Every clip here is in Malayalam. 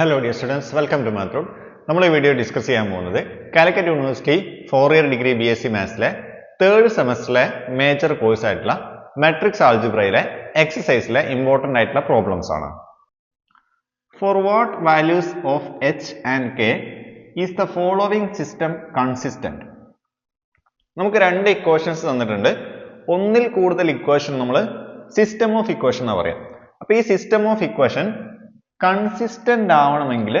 Hello dear students welcome to മാത്രം നമ്മൾ ഈ വീഡിയോ ഡിസ്കസ് ചെയ്യാൻ പോകുന്നത് Calicut university four year degree B S C മാത്സിലെ third സെമസ്റ്ററിലെ മേജർ കോഴ്സ് ആയിട്ടുള്ള മെട്രിക്സ് ആൾജിബ്രയിലെ എക്സസൈസിലെ ഇമ്പോർട്ടന്റ് ആയിട്ടുള്ള പ്രോബ്ലംസ് ആണ്. For what values of H and K is the following system consistent നമുക്ക് രണ്ട് ഇക്വേഷൻസ് തന്നിട്ടുണ്ട്. ഒന്നിൽ കൂടുതൽ ഇക്വേഷൻ നമ്മൾ സിസ്റ്റം ഓഫ് ഇക്വേഷൻ എന്ന് പറയാം. അപ്പോൾ ഈ സിസ്റ്റം ഓഫ് ഇക്വേഷൻ കൺസിസ്റ്റന്റ് ആവണമെങ്കിൽ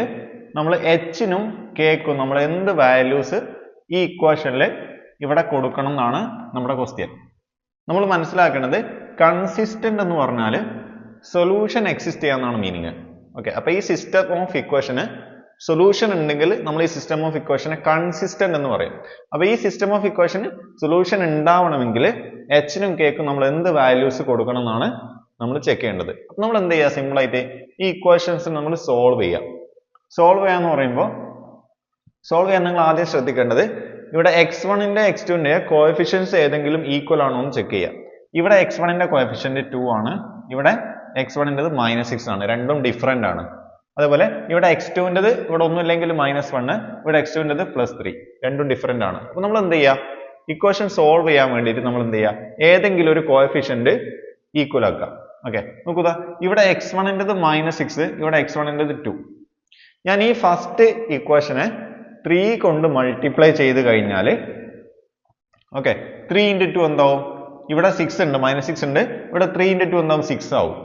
നമ്മൾ എച്ചിനും കേക്കും നമ്മൾ എന്ത് വാല്യൂസ് ഈ ഇക്വേഷനിൽ ഇവിടെ കൊടുക്കണം എന്നാണ് നമ്മുടെ ക്വസ്റ്റ്യൻ നമ്മൾ മനസ്സിലാക്കേണ്ടത് കൺസിസ്റ്റന്റ് എന്ന് പറഞ്ഞാൽ സൊല്യൂഷൻ എക്സിസ്റ്റ് ചെയ്യാന്നാണ് മീനിങ് ഓക്കെ അപ്പോൾ ഈ സിസ്റ്റം ഓഫ് ഇക്വേഷന് സൊല്യൂഷൻ ഉണ്ടെങ്കിൽ നമ്മൾ ഈ സിസ്റ്റം ഓഫ് ഇക്വേഷനെ കൺസിസ്റ്റന്റ് എന്ന് പറയും. അപ്പോൾ ഈ സിസ്റ്റം ഓഫ് ഇക്വേഷന് സൊല്യൂഷൻ ഉണ്ടാവണമെങ്കിൽ എച്ചിനും കേക്കും നമ്മൾ എന്ത് വാല്യൂസ് കൊടുക്കണം എന്നാണ് നമ്മൾ ചെക്ക് ചെയ്യേണ്ടത്. നമ്മൾ എന്ത് ചെയ്യുക സിമ്പിൾ ആയിട്ട് ഈ ഇക്വേഷൻസ് നമ്മൾ സോൾവ് ചെയ്യാം. സോൾവ് ചെയ്യാന്ന് പറയുമ്പോൾ സോൾവ് ചെയ്യാൻ നിങ്ങൾ ആദ്യം ശ്രദ്ധിക്കേണ്ടത് ഇവിടെ എക്സ് വണ്ണിന്റെ എക്സ് ടുവിന്റെ കോഎഫിഷ്യൻസ് ഏതെങ്കിലും ഈക്വൽ ആണോ എന്ന് ചെക്ക് ചെയ്യുക ഇവിടെ എക്സ് വണ്ണിന്റെ കോഎഫിഷ്യന്റ് ടു ആണ്. ഇവിടെ എക്സ് വണ്ണിന്റെത് മൈനസ് സിക്സ് ആണ്. രണ്ടും ഡിഫറെന്റ് ആണ്. അതുപോലെ ഇവിടെ എക്സ് ടുവിന്റെത് ഇവിടെ ഒന്നുമില്ലെങ്കിൽ മൈനസ് വണ് ഇവിടെ എക്സ് ടുവിന്റെത് പ്ലസ് ത്രീ രണ്ടും ഡിഫറെന്റ് ആണ്. അപ്പോൾ നമ്മൾ എന്ത് ചെയ്യുക ഇക്വേഷൻ സോൾവ് ചെയ്യാൻ വേണ്ടിയിട്ട് നമ്മൾ എന്ത് ചെയ്യുക ഏതെങ്കിലും ഒരു കോഎഫിഷ്യന്റ് ഈക്വൽ ആക്കുക. ഓക്കെ നോക്കൂതാ. ഇവിടെ എക്സ് വണ്ണിന്റെത് മൈനസ് സിക്സ് ഇവിടെ എക്സ് വണ്ണിന്റെത് ടു ഞാൻ ഈ ഫസ്റ്റ് ഇക്വേഷനെ ത്രീ കൊണ്ട് മൾട്ടിപ്ലൈ ചെയ്ത് കഴിഞ്ഞാൽ ഓക്കെ ത്രീ ഇന്റു ടു എന്താവും? ഇവിടെ സിക്സ് ഉണ്ട് മൈനസ് സിക്സ് ഉണ്ട്. ഇവിടെ ത്രീ ഇന്റു ടു എന്താവും? സിക്സ് ആവും.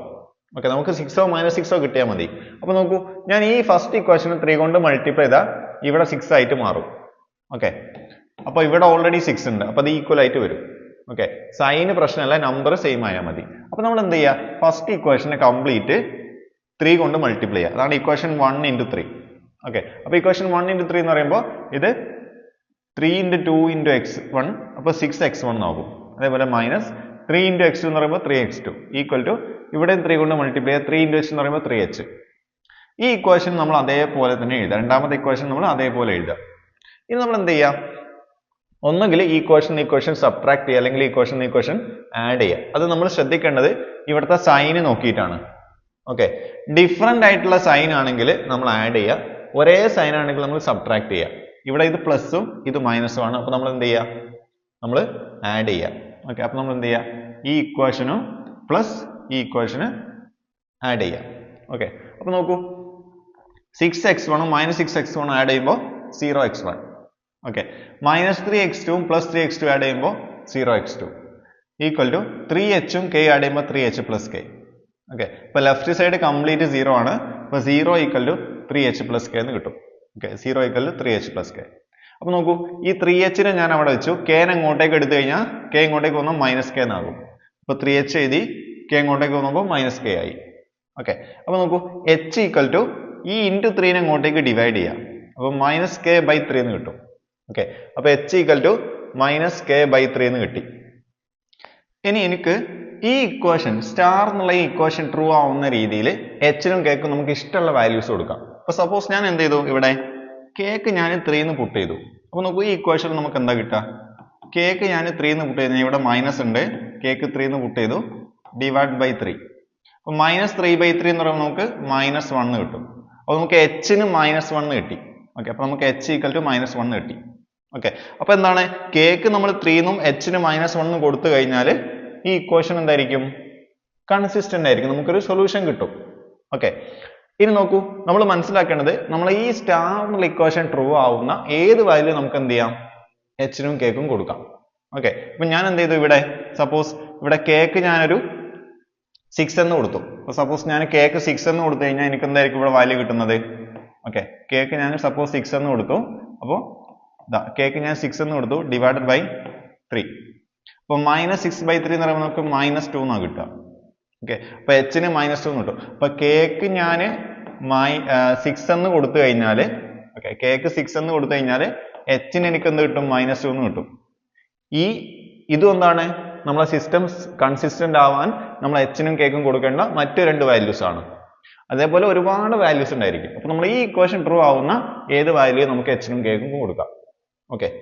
ഓക്കെ നമുക്ക് സിക്സോ മൈനസ് സിക്സോ കിട്ടിയാൽ മതി. അപ്പോൾ നോക്കൂ ഞാൻ ഈ ഫസ്റ്റ് ഇക്വേഷന് ത്രീ കൊണ്ട് മൾട്ടിപ്ലൈ ചെയ്താൽ ഇവിടെ സിക്സ് ആയിട്ട് മാറും. ഓക്കെ അപ്പോൾ ഇവിടെ ഓൾറെഡി സിക്സ് ഉണ്ട്. അപ്പോൾ അത് ഈക്വൽ ആയിട്ട് വരും. ഓക്കെ സൈന് പ്രശ്നമല്ല നമ്പർ സെയിം ആയാൽ മതി. അപ്പൊ നമ്മൾ എന്ത് ചെയ്യുക ഫസ്റ്റ് ഇക്വേഷനെ കംപ്ലീറ്റ് ത്രീ കൊണ്ട് മൾട്ടിപ്ലൈ ചെയ്യുക അതാണ് equation one into three okay അപ്പൊ ഇക്വേഷൻ വൺ ഇന്റു ത്രീ എന്ന് പറയുമ്പോൾ ഇത് three into two into X one അപ്പോൾ സിക്സ് എക്സ് വൺ ആകും. അതേപോലെ minus three into X two എന്ന് പറയുമ്പോൾ three X two equal to ഇവിടെയും ത്രീ കൊണ്ട് മൾട്ടിപ്ലൈ ചെയ്യുക ത്രീ ഇന്റു എച്ച് എന്ന് പറയുമ്പോൾ ത്രീ എച്ച് ഈ ഇക്വേഷൻ നമ്മൾ അതേപോലെ തന്നെ എഴുതുക രണ്ടാമത്തെ ഇക്വേഷൻ നമ്മൾ അതേപോലെ എഴുതുക ഇനി നമ്മൾ എന്ത് ചെയ്യാം? ഒന്നുകിൽ ഈ ക്വസ്റ്റൻ ഈ ക്വസ്റ്റൻ സബ്ട്രാക്ട് ചെയ്യുക അല്ലെങ്കിൽ ഈ ക്വസ്റ്റൻ ഈ ക്വസ്റ്റൻ ആഡ് ചെയ്യുക. അത് നമ്മൾ ശ്രദ്ധിക്കേണ്ടത് ഇവിടുത്തെ സൈന് നോക്കിയിട്ടാണ്. ഓക്കെ ഡിഫറെന്റ് ആയിട്ടുള്ള സൈൻ ആണെങ്കിൽ നമ്മൾ ആഡ് ചെയ്യുക. ഒരേ സൈൻ ആണെങ്കിൽ നമ്മൾ സബ്ട്രാക്ട് ചെയ്യുക. ഇവിടെ ഇത് പ്ലസും ഇത് മൈനസും ആണ്. അപ്പൊ നമ്മൾ എന്ത് ചെയ്യുക? നമ്മൾ ആഡ് ചെയ്യുക. ഓക്കെ അപ്പോൾ നമ്മൾ എന്ത് ചെയ്യുക? ഈ ഇക്വേഷനും പ്ലസ് ഈ ഇക്വേഷന് ആഡ് ചെയ്യുക. ഓക്കെ അപ്പോൾ നോക്കൂ. സിക്സ് എക്സ് വണ്ണും മൈനസ് സിക്സ് എക്സ് വണ്ണും ആഡ് ചെയ്യുമ്പോൾ zero X one okay minus three X ടുവും plus three X two add ചെയ്യുമ്പോൾ zero X two equal to three എച്ചും K add ചെയ്യുമ്പോൾ three H plus K okay ഇപ്പോൾ ലെഫ്റ്റ് സൈഡ് കംപ്ലീറ്റ് സീറോ ആണ്. അപ്പോൾ zero equal to three H plus K എന്ന് കിട്ടും. Okay zero equal to three H plus K അപ്പോൾ നോക്കൂ ഈ ത്രീ എച്ചിനെ ഞാൻ അവിടെ വെച്ചു. കെനെ അങ്ങോട്ടേക്ക് എടുത്തു കഴിഞ്ഞാൽ കെ ഇങ്ങോട്ടേക്ക് വന്നാൽ മൈനസ് കെ എന്നാകും. അപ്പോൾ ത്രീ എച്ച് എഴുതി കെ ഇങ്ങോട്ടേക്ക് വന്നപ്പോൾ മൈനസ് കെ ആയി. ഓക്കെ അപ്പോൾ നോക്കൂ എച്ച് ഈക്വൽ ടു ഈ ഇന്റു ത്രീനെ അങ്ങോട്ടേക്ക് ഡിവൈഡ് ചെയ്യാം. അപ്പോൾ മൈനസ് കെ ബൈ ത്രീ എന്ന് കിട്ടും. ഓക്കെ അപ്പൊ H equal to minus K by three എന്ന് കിട്ടി. ഇനി എനിക്ക് ഈ ഇക്വേഷൻ സ്റ്റാർ എന്നുള്ള ഈ ഇക്വേഷൻ ട്രൂ ആവുന്ന രീതിയിൽ എച്ചിനും കേക്കും നമുക്ക് ഇഷ്ടമുള്ള വാല്യൂസ് കൊടുക്കാം. അപ്പൊ സപ്പോസ് ഞാൻ എന്ത് ചെയ്തു ഇവിടെ? കേക്ക് ഞാൻ ത്രീന്ന് പുട്ട് ചെയ്തു. അപ്പൊ നോക്കൂ ഈ ഇക്വേഷൻ നമുക്ക് എന്താ കിട്ടുക? കേക്ക് ഞാൻ ത്രീന്ന് പുട്ട് ചെയ്തു. ഇവിടെ മൈനസ് ഉണ്ട്. കേക്ക് ത്രീന്ന് പുട്ട് ചെയ്തു. ഡിവൈഡ് ബൈ ത്രീ അപ്പൊ മൈനസ് ത്രീ ബൈ ത്രീ എന്ന് പറയുമ്പോൾ നമുക്ക് മൈനസ് വൺ കിട്ടും. അപ്പൊ നമുക്ക് എച്ചിന് മൈനസ് വൺ കിട്ടി. ഓക്കെ അപ്പോൾ നമുക്ക് H equal to minus one കിട്ടി. ഓക്കെ അപ്പോൾ എന്താണ്? കേക്ക് നമ്മൾ ത്രീന്നും എച്ചിന് മൈനസ് വണ്ണും കൊടുത്തു കഴിഞ്ഞാൽ ഈ ഇക്വേഷൻ എന്തായിരിക്കും? കൺസിസ്റ്റന്റ് ആയിരിക്കും. നമുക്കൊരു സൊല്യൂഷൻ കിട്ടും. ഓക്കെ ഇനി നോക്കൂ. നമ്മൾ മനസ്സിലാക്കേണ്ടത് നമ്മൾ ഈ സ്റ്റാർ ഇക്വേഷൻ ട്രൂ ആവുന്ന ഏത് വാല്യൂ നമുക്ക് എന്ത് ചെയ്യാം? എച്ചിനും കേക്കും കൊടുക്കാം. ഓക്കെ ഇപ്പം ഞാൻ എന്ത് ചെയ്തു ഇവിടെ? സപ്പോസ് ഇവിടെ കേക്ക് ഞാനൊരു സിക്സ് എന്ന് കൊടുത്തു. അപ്പൊ സപ്പോസ് ഞാൻ കേക്ക് സിക്സ് എന്ന് കൊടുത്തു കഴിഞ്ഞാൽ എനിക്ക് എന്തായിരിക്കും ഇവിടെ വാല്യൂ കിട്ടുന്നത്? ഓക്കെ കേക്ക് ഞാൻ സപ്പോസ് സിക്സ് എന്ന് കൊടുത്തു. അപ്പോൾ കേക്ക് ഞാൻ സിക്സ് എന്ന് കൊടുത്തു ഡിവൈഡഡ് ബൈ ത്രീ അപ്പോൾ മൈനസ് സിക്സ് ബൈ ത്രീ എന്ന് പറയുമ്പോൾ നമുക്ക് മൈനസ് ടു എന്നാണ് കിട്ടുക. ഓക്കെ അപ്പൊ എച്ചിന് മൈനസ് ടു എന്ന് കിട്ടും. അപ്പൊ കേക്ക് ഞാൻ മൈ സിക്സ് എന്ന് കൊടുത്തു കഴിഞ്ഞാൽ ഓക്കെ കേക്ക് സിക്സ് എന്ന് കൊടുത്തു കഴിഞ്ഞാൽ എച്ചിന് എനിക്ക് എന്ത് കിട്ടും? മൈനസ് ടു എന്ന് കിട്ടും. ഈ ഇതും എന്താണ്? നമ്മളെ സിസ്റ്റം കൺസിസ്റ്റന്റ് ആവാൻ നമ്മൾ എച്ചിനും കേക്കും കൊടുക്കേണ്ട മറ്റു രണ്ട് വാല്യൂസ് ആണ്. അതേപോലെ ഒരുപാട് വാല്യൂസ് ഉണ്ടായിരിക്കും. അപ്പൊ നമ്മൾ ഈ ഇക്വേഷൻ ട്രൂ ആവുന്ന ഏത് വാല്യൂ നമുക്ക് എച്ചിനും കേക്കും കൊടുക്കാം. ഓക്കെ